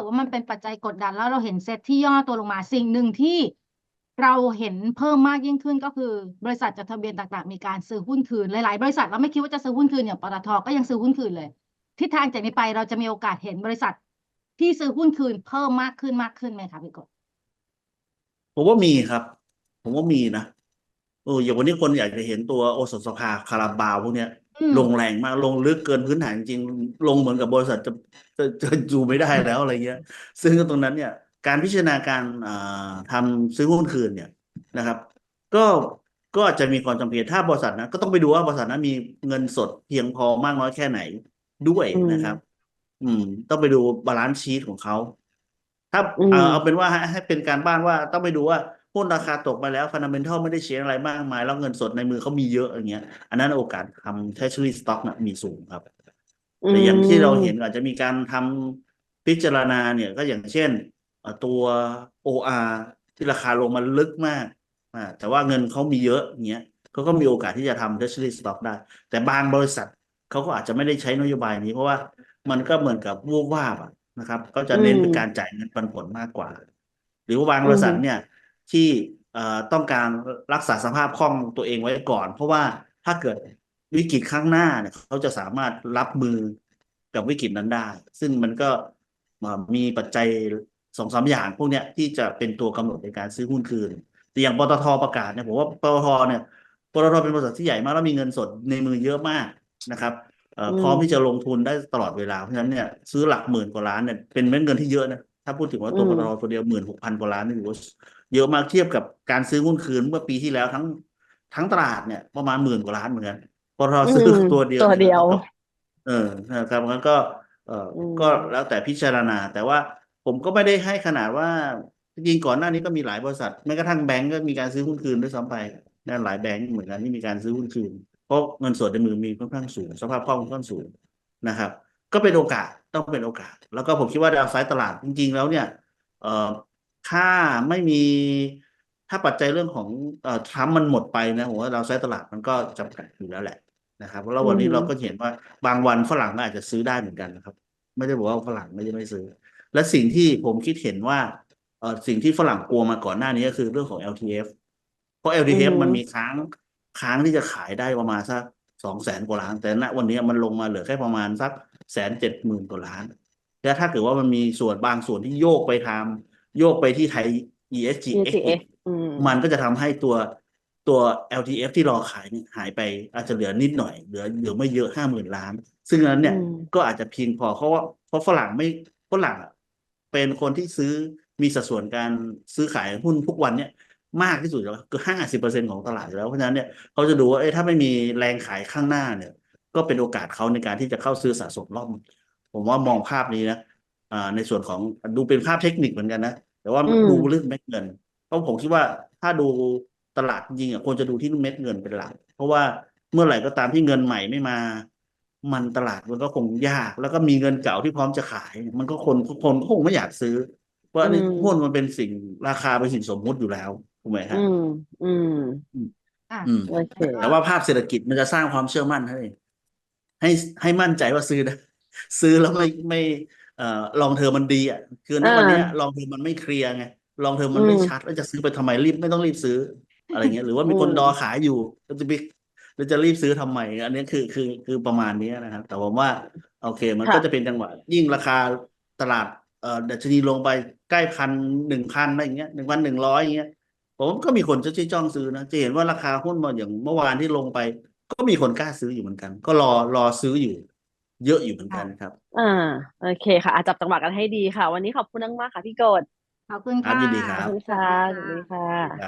กิดว่ามันเป็นปัจจัยกดดัน แล้วเราเห็นเซ็ตที่ย่อตัวลงมาสิ่งหนึ่งที่เราเห็นเพิ่มมากยิ่งขึ้นก็คือ บริษัทจดทะเบียนต่างๆ มีการซื้อหุ้นคืนหลายๆ บริษัทเราไม่คิดว่าจะซื้อหุ้นคืนอย่างปตทก็ยังซื้อหุ้นคืนเลยทิศทางจากนี้ไปเราจะมีโอกาสเห็นบริษัทที่ซื้อหุ้นคืนเพิ่มมากขึ้นมากขึ้นไหมคะพี่กบผมว่ามีครับ ผมว่ามีนะเอออย่างวันนี้คนอยากจะเห็นตัวโอสถสภาคาราบาวพวกเนี้ย ลงแรงมากลงลึกเกินพื้นฐานจริงๆลงเหมือนกับบริษัทจะจะจะอยู่ไม่ได้แล้วอะไรเงี้ย ซึ่งตรงนั้นเนี่ย การพิจารณาการอ่าทำซื้อหุ้นคืนเนี่ยนะครับ ก็ก็อาจจะมีความจำเป็นถ้าบริษัทนะก็ต้องไปดูว่าบริษัทนั้นมีเงินสดเพียงพอมากน้อยแค่ไหนด้วยอืมนะครับ อืม ต้องไปดูบาลานซ์ชีตของเขาถ้าอืมเอาเอาเป็นว่าให้ให้เป็นการบ้านว่าต้องไปดูว่า หุ้นราคาตกไปแล้วฟันดัมเบลทัลไม่ได้เชียร์อะไรมากมาย แล้วเงินสดในมือเขามีเยอะอย่างเงี้ย อันนั้นโอกาสทำ treasury stock นะมีสูงครับ แต่อย่างที่เราเห็นอาจจะมีการทำพิจารณาเนี่ยก็อย่างเช่นเอ่อตัว OR ที่ราคาลงมาลึกมากอ่าแต่ว่าเงินเขามีเยอะอย่างเงี้ยเขาก็มีโอกาสที่จะทำ treasury stock ได้ แต่บางบริษัทเขาก็อาจจะไม่ได้ใช้นโยบายนี้เพราะว่ามันก็เหมือนกับวูบวาบอะนะครับ ก็จะเน้นเป็นการจ่ายเงินปันผลมากกว่า หรือว่าบางบริษัทเนี่ย ที่เอ่อต้องการรักษาสภาพคล่องตัวเองไว้ก่อน เพราะว่าถ้าเกิดวิกฤตข้างหน้าเนี่ยเขาจะสามารถรับมือกับวิกฤตนั้นได้ ซึ่งมันก็เอ่อมีปัจจัยสองสามอย่างพวกเนี้ยที่จะเป็นตัวกำหนดในการซื้อหุ้นคืน แต่อย่างปตทประกาศเนี่ยผมว่าปตทเนี่ยปตทเป็นบริษัทที่ใหญ่มากแล้วมีเงินสดในมือเยอะมากนะครับเอ่ออมพร้อมที่จะลงทุนได้ตลอดเวลาเพราะฉะนั้นเนี่ยซื้อหลักหมื่นกว่าล้านเนี่ยเป็นเม็ดเงินที่เยอะนะ ถ้าพูดถึงว่าตัวปตทตัวเดียวหมื่นหกพันกว่าล้านนี่ถือว่าเยอะมากเทียบกับการซื้อหุ้นคืนเมื่อปีที่แล้วทั้งทั้งตลาดเนี่ยประมาณหมื่นกว่าล้านเหมือนกันปตทซื้ออืมตัวเดียวตัวเดียวนี่เออนะครับงั้นก็ เอออมก็แล้วแต่พิจารณา แต่ว่าผมก็ไม่ได้ให้ขนาดว่าจริงๆก่อนหน้านี้ก็มีหลายบริษัทแม้กระทั่งแบงก์ก็มีการซื้อหุ้นคืนด้วยซ้ำไปนั่นหลายแบงก์เหมือนกันที่มีการซื้อหุ้นคืน เพราะเงินสดในมือมีค่อนข้างสูง สภาพคล่องค่อนข้างสูงนะครับ ก็เป็นโอกาสต้องเป็นโอกาส แล้วก็ผมคิดว่าดาวไซด์ตลาดจริง ๆ แล้วเนี่ยเอ่อถ้าไม่มีถ้าปัจจัยเรื่องของเอ่อทรัมป์มันหมดไปนะผมว่าดาวไซด์ตลาดมันก็จำกัดอยู่แล้วแหละนะครับแล้ววันนี้อืมเราก็เห็นว่าบางวันฝรั่งก็อาจจะซื้อได้เหมือนกันนะครับ ไม่ได้บอกว่าฝรั่งไม่ได้ไม่ซื้อ และสิ่งที่ผมคิดเห็นว่าเอ่อสิ่งที่ฝรั่งกลัวมาก่อนหน้านี้ก็คือเรื่องของ LTF เพราะ LTF อืมมันมีค้างค้างที่จะขายได้ประมาณสักสองแสนกว่าล้านแต่ณวันนี้มันลงมาเหลือแค่ประมาณสัก แสนเจ็ดหมื่นกว่าล้าน แล้วถ้าเกิดว่ามันมีส่วนบางส่วนที่โยกไปทำโยกไปที่ไทย ESGX ETF อืมมันก็จะทำให้ตัวตัว LTF ที่รอขายเนี่ยหายไปอาจจะเหลือนิดหน่อย เหลือเหลือไม่เยอะห้าหมื่นล้าน ซึ่งอันนั้นเนี่ยอืมก็อาจจะเพียงพอเพราะว่าเพราะฝรั่งไม่ฝรั่งอะเป็นคนที่ซื้อมีสัดส่วนการซื้อขายหุ้นทุกวันเนี่ยมากที่สุดแล้วคือห้าสิบเปอร์เซ็นของตลาดอยู่แล้วเพราะฉะนั้นเนี่ยเขาจะดูว่าเอ้ยถ้าไม่มีแรงขายข้างหน้าเนี่ย ก็เป็นโอกาสเขาในการที่จะเข้าซื้อสะสมรอบใหม่ผมว่ามองภาพนี้นะอ่าในส่วนของดูเป็นภาพเทคนิคเหมือนกันนะแต่ว่าอืมดูเรื่องเม็ดเงิน เพราะผมคิดว่าถ้าดูตลาดจริงๆอะควรจะดูที่เม็ดเงินเป็นหลักเพราะว่าเมื่อไหร่ก็ตามที่เงินใหม่ไม่มา มันตลาดมันก็คงยาก แล้วก็มีเงินเก่าที่พร้อมจะขาย มันก็คนคนก็คงไม่อยากซื้อ เพราะอันนี้อืมหุ้นมันเป็นสิ่งราคาเป็นสิ่งสมมุติอยู่แล้วถูกไหมฮะอืมอืมอะอืมโอเคแต่ว่าภาพเศรษฐกิจมันจะสร้างความเชื่อมั่นให้ ให้ให้มั่นใจว่าซื้อได้ซื้อแล้วไม่ไม่เอ่อลองเทอมมันดีอะคือในวันเนี้ยอ่าลองเทอมมันไม่เคลียร์ไงลองเทอมมันไม่อืมชัดแล้วจะซื้อไปทำไมรีบไม่ต้องรีบซื้อ อะไรเงี้ยหรือว่ามีคนอืมดอขายอยู่แล้วจะไปแล้วจะรีบซื้อทำไมอันนี้คือคือคือประมาณนี้นะครับ แต่ผมว่าโอเค มันก็จะเป็นจังหวะยิ่งราคาตลาดเอ่อดัชนีลงไปใกล้พันหนึ่งพันอะไรอย่างเงี้ยหนึ่งพันหนึ่งร้อยอย่างเงี้ยผมก็มีคนจะจ้องซื้อนะจะเห็นว่าราคาหุ้นมาอย่างเมื่อวานที่ลงไป ก็มีคนกล้าซื้ออยู่เหมือนกัน ก็รอรอซื้ออยู่ เยอะอยู่เหมือนกันครับอ่าโอเคค่ะอะจับจังหวะกันให้ดีค่ะ วันนี้ขอบคุณมากๆค่ะพี่โกดขอบคุณครับค่ะยินดีครับขอบคุณค่ะสวัสดีค่ะ